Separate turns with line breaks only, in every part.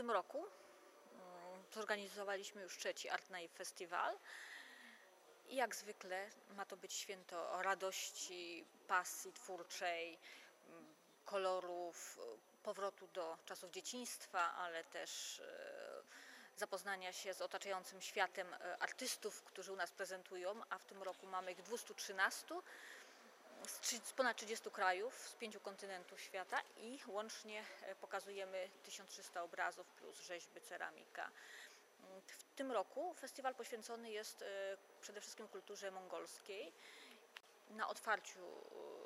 tym roku. Mm, zorganizowaliśmy już trzeci Art Night Festival. I jak zwykle ma to być święto radości, pasji twórczej, mm, kolorów, y, powrotu do czasów dzieciństwa, ale też y, zapoznania się z otaczającym światem y, artystów, którzy u nas prezentują, a w tym roku mamy ich 213 z, ponad 30 krajów, z pięciu kontynentów świata i łącznie e, pokazujemy 1300 obrazów plus rzeźby, ceramika. Mm, W tym roku festiwal poświęcony jest e, przede wszystkim kulturze mongolskiej. Na otwarciu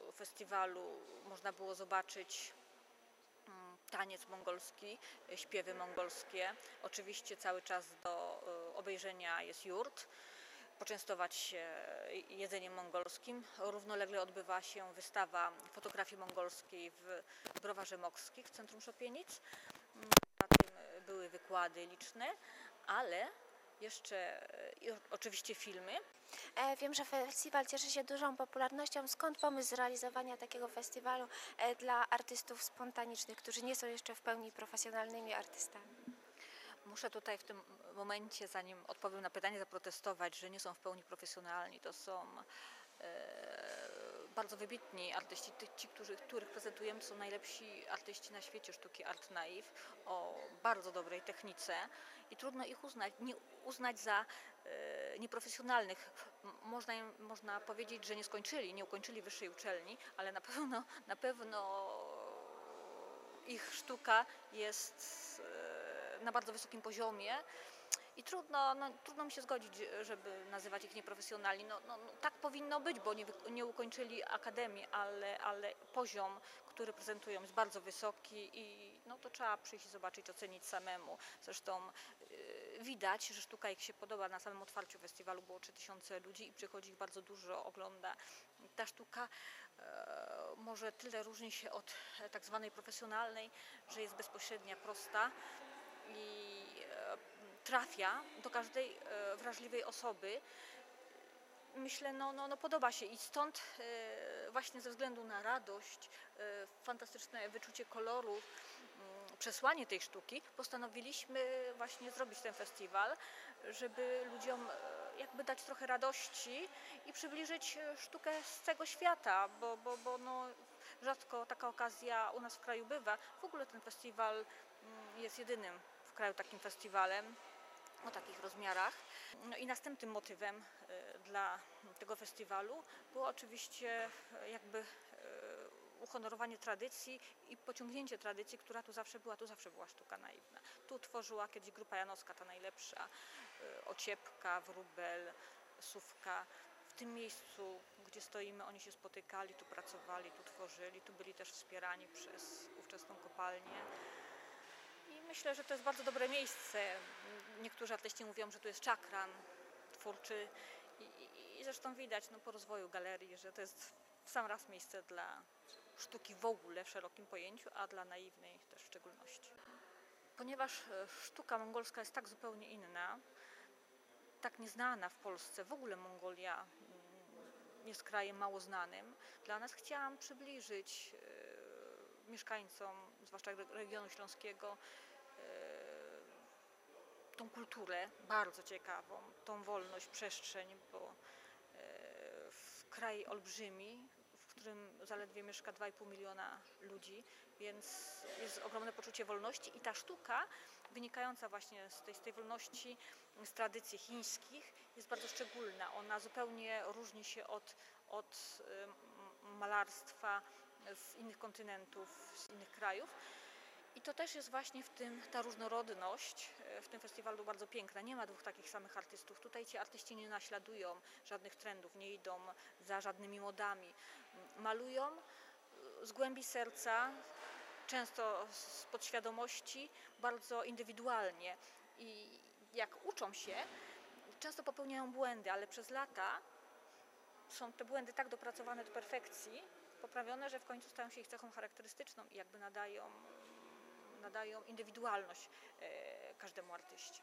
e, festiwalu można było zobaczyć mm, taniec mongolski, śpiewy mongolskie. Oczywiście cały czas do obejrzenia jest jurt poczęstować się jedzeniem mongolskim. Równolegle odbywa się wystawa fotografii mongolskiej w Browarze Mokkich w centrum Szopienic. Mm, Poza tym e, były wykłady liczne, ale jeszcze e, oczywiście filmy.
E, Wiem, że festiwal cieszy się dużą popularnością. Skąd pomysł zrealizowania takiego festiwalu e, dla artystów spontanicznych, którzy nie są jeszcze w pełni profesjonalnymi artystami?
Muszę tutaj w tym momencie, zanim odpowiem na pytanie, zaprotestować, że nie są w pełni profesjonalni. To są e, bardzo wybitni artyści. Ty- Ci, którzy, których prezentujemy, są najlepsi artyści na świecie sztuki Art Naive o bardzo dobrej technice i trudno ich uznać, nie uznać za e, nieprofesjonalnych. Można, można powiedzieć, że nie skończyli, nie ukończyli wyższej uczelni, ale na pewno, na pewno ich sztuka jest e, na bardzo wysokim poziomie i trudno, no, trudno mi się zgodzić, żeby nazywać ich nieprofesjonalni. No, no, no, tak powinno być, bo nie, nie ukończyli akademii, ale, ale poziom, który prezentują jest bardzo wysoki i no, to trzeba przyjść i zobaczyć, ocenić samemu. Zresztą y, widać, że sztuka ich się podoba. Na samym otwarciu festiwalu było 3000 ludzi i przychodzi ich bardzo dużo, ogląda. Ta sztuka e, może tyle różni się od e, tak zwanej profesjonalnej, że jest bezpośrednia, prosta i e, trafia do każdej e, wrażliwej osoby. Myślę, no, no, no podoba się i stąd e, właśnie ze względu na radość, fantastyczne wyczucie kolorów, przesłanie tej sztuki, postanowiliśmy właśnie zrobić ten festiwal, żeby ludziom jakby dać trochę radości i przybliżyć sztukę z całego świata, bo, bo, bo no, rzadko taka okazja u nas w kraju bywa. W ogóle ten festiwal jest jedynym w kraju takim festiwalem o takich rozmiarach. No i następnym motywem e, dla tego festiwalu było oczywiście e, jakby e, uhonorowanie tradycji i pociągnięcie tradycji, która tu zawsze była, tu zawsze była sztuka naiwna. Tu tworzyła kiedyś grupa Janowska, ta najlepsza, Ociepka, Wróbel, Sówka. W tym miejscu, gdzie stoimy, oni się spotykali, tu pracowali, tu tworzyli, tu byli też wspierani przez ówczesną kopalnię. Myślę, że to jest bardzo dobre miejsce. Niektórzy artyści mówią, że tu jest czakran twórczy i, i, i zresztą widać no, po rozwoju galerii, że to jest w sam raz miejsce dla sztuki w ogóle w szerokim pojęciu, a dla naiwnej też w szczególności. Ponieważ e, sztuka mongolska jest tak zupełnie inna, tak nieznana w Polsce, w ogóle Mongolia mm, jest krajem mało znanym, dla nas chciałam przybliżyć e, mieszkańcom, zwłaszcza re- regionu śląskiego, tą kulturę bardzo ciekawą, tą wolność, przestrzeń, bo e, w kraj olbrzymi, w którym zaledwie mieszka 2,5 miliona ludzi, więc jest ogromne poczucie wolności i ta sztuka wynikająca właśnie z tej, z tej wolności, z tradycji chińskich jest bardzo szczególna. Ona zupełnie różni się od, od malarstwa z innych kontynentów, z innych krajów. I to też jest właśnie w tym ta różnorodność e, w tym festiwalu bardzo piękna. Nie ma dwóch takich samych artystów. Tutaj ci artyści nie naśladują żadnych trendów, nie idą za żadnymi modami. Malują e, z głębi serca, często z podświadomości, bardzo indywidualnie. I jak uczą się, często popełniają błędy, ale przez lata są te błędy tak dopracowane do perfekcji, poprawione, że w końcu stają się ich cechą charakterystyczną i jakby nadają, nadają indywidualność e, każdemu artyście.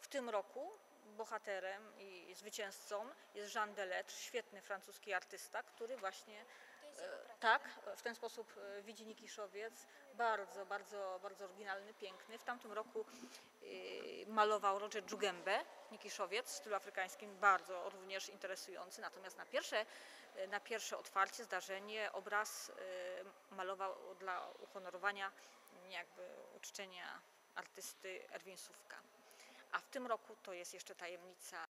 W tym roku bohaterem i zwycięzcą jest Jean Delettre, świetny francuski artysta, który właśnie E. Tak, w ten sposób e, widzi Nikiszowiec. Bardzo, bardzo, bardzo oryginalny, piękny. W tamtym roku malował Roger Dżugembę, Nikiszowiec w stylu afrykańskim, bardzo również interesujący. Natomiast na pierwsze, e, na pierwsze otwarcie, zdarzenie, obraz e, malował dla uhonorowania, jakby uczczenia artysty Erwin Sówka. A w tym roku to jest jeszcze tajemnica